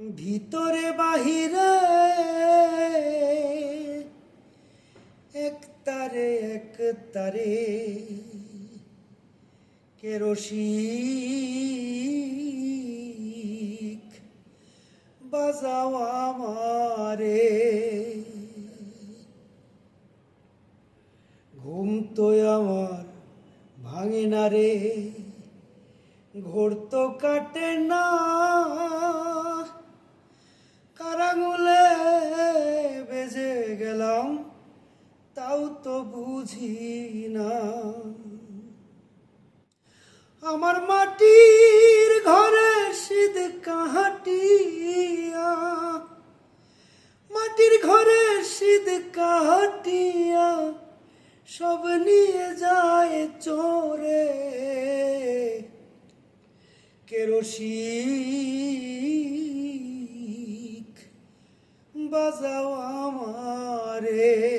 ভিতরে বাহিরে, এক তারে এক তারে কেরোসিক বাজাও আমারে। ঘুম তো আমার ভাঙে না রে, ঘোর তো কাটে না। কারাঙুলে বেজে গেলাম, তাও তো বুঝি না। আমার মাটির ঘরে শীত কাহাটিয়া, মাটির ঘরে শীত কাহাটিয়া, সব নিয়ে যায় চোরে। কেরোসিক বাজাও আমারে।